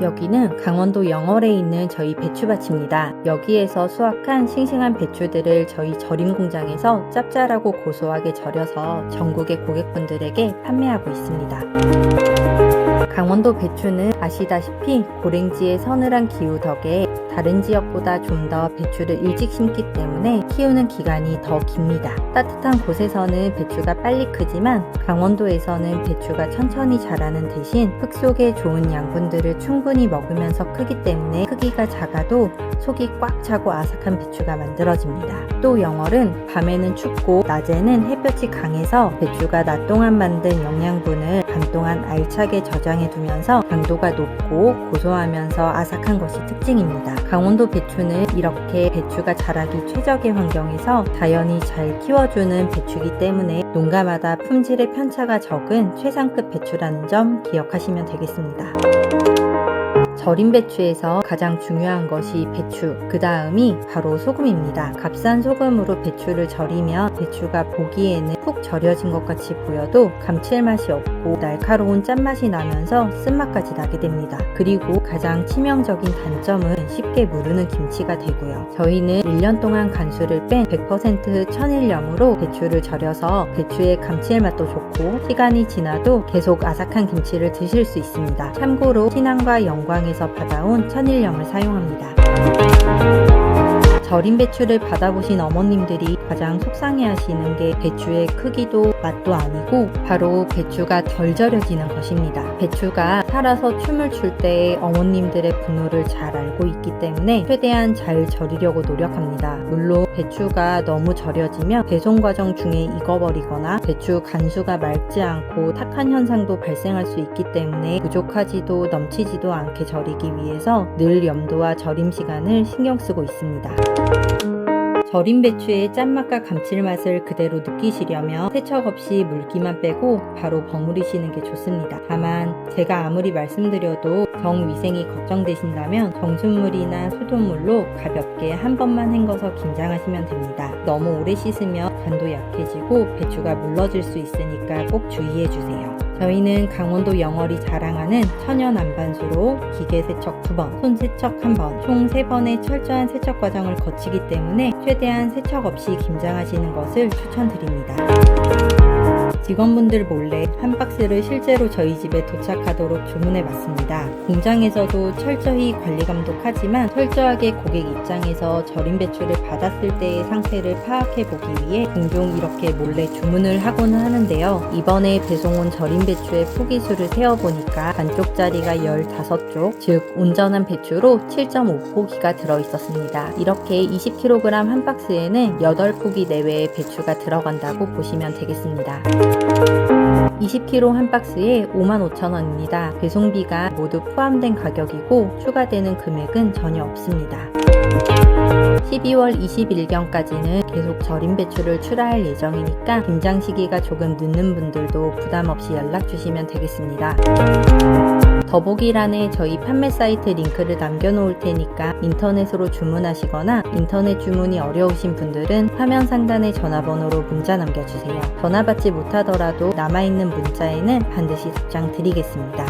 여기는 강원도 영월에 있는 저희 배추밭입니다. 여기에서 수확한 싱싱한 배추들을 저희 절임 공장에서 짭짤하고 고소하게 절여서 전국의 고객분들에게 판매하고 있습니다. 강원도 배추는 아시다시피 고랭지의 서늘한 기후 덕에 다른 지역보다 좀 더 배추를 일찍 심기 때문에 키우는 기간이 더 깁니다. 따뜻한 곳에서는 배추가 빨리 크지만 강원도에서는 배추가 천천히 자라는 대신 흙 속에 좋은 양분들을 충분히 먹으면서 크기 때문에 크기가 작아도 속이 꽉 차고 아삭한 배추가 만들어집니다. 또 영월은 밤에는 춥고 낮에는 햇볕이 강해서 배추가 낮 동안 만든 영양분을 밤 동안 알차 게 저장해 두면서 당도가 높고 고소하면서 아삭한 것이 특징입니다. 강원도 배추는 이렇게 배추가 자라기 최적의 환경에서 자연이 잘 키워주는 배추이기 때문에 농가마다 품질의 편차가 적은 최상급 배추라는 점 기억하시면 되겠습니다. 절임 배추에서 가장 중요한 것이 배추, 그 다음이 바로 소금입니다. 값싼 소금으로 배추를 절이면 배추가 보기에는 푹 절여진 것 같이 보여도 감칠맛이 없고 날카로운 짠맛이 나면서 쓴맛까지 나게 됩니다. 그리고 가장 치명적인 단점은 쉽게 무르는 김치가 되고요. 저희는 1년 동안 간수를 뺀 100% 천일염으로 배추를 절여서 배추의 감칠맛도 좋고 시간이 지나도 계속 아삭한 김치를 드실 수 있습니다. 참고로 신앙과 영광 에서 받아온 천일염을 사용합니다. 절임 배추를 받아보신 어머님들이 가장 속상해 하시는 게 배추의 크기도 맛도 아니고 바로 배추가 덜 절여지는 것입니다. 배추가 살아서 춤을 출 때의 어머님들의 분노를 잘 알고 있기 때문에 최대한 잘 절이려고 노력합니다. 물론 배추가 너무 절여지면 배송 과정 중에 익어버리거나 배추 간수가 맑지 않고 탁한 현상도 발생할 수 있기 때문에 부족하지도 넘치지도 않게 절이기 위해서 늘 염도와 절임 시간을 신경 쓰고 있습니다. 절임 배추의 짠맛과 감칠맛을 그대로 느끼시려면 세척 없이 물기만 빼고 바로 버무리시는 게 좋습니다. 다만 제가 아무리 말씀드려도 정위생이 걱정되신다면 정수물이나 수돗물로 가볍게 한 번만 헹궈서 김장하시면 됩니다. 너무 오래 씻으면 간도 약해지고 배추가 물러질 수 있으니까 꼭 주의해 주세요. 저희는 강원도 영월이 자랑하는 천연 안반수로 기계 세척 2번, 손 세척 1번, 총 3번의 철저한 세척 과정을 거치기 때문에 최대한 세척 없이 김장하시는 것을 추천드립니다. 직원분들 몰래 한 박스를 실제로 저희 집에 도착하도록 주문해 봤습니다. 공장에서도 철저히 관리 감독하지만 철저하게 고객 입장에서 절임 배추를 받았을 때의 상태를 파악해 보기 위해 종종 이렇게 몰래 주문을 하곤 하는데요. 이번에 배송 온 절임 배추의 포기수를 세어보니까 반쪽짜리가 15쪽, 즉 온전한 배추로 7.5포기가 들어있었습니다. 이렇게 20kg 한 박스에는 8포기 내외의 배추가 들어간다고 보시면 되겠습니다. 20kg 한 박스에 55,000원입니다. 배송비가 모두 포함된 가격이고 추가되는 금액은 전혀 없습니다. 12월 20일경까지는 계속 절임 배추를 출하할 예정이니까 김장 시기가 조금 늦는 분들도 부담 없이 연락 주시면 되겠습니다. 더보기란에 저희 판매 사이트 링크를 남겨놓을 테니까 인터넷으로 주문하시거나 인터넷 주문이 어려우신 분들은 화면 상단의 전화번호로 문자 남겨주세요. 전화 받지 못하더라도 남아있는 문자에는 반드시 답장 드리겠습니다.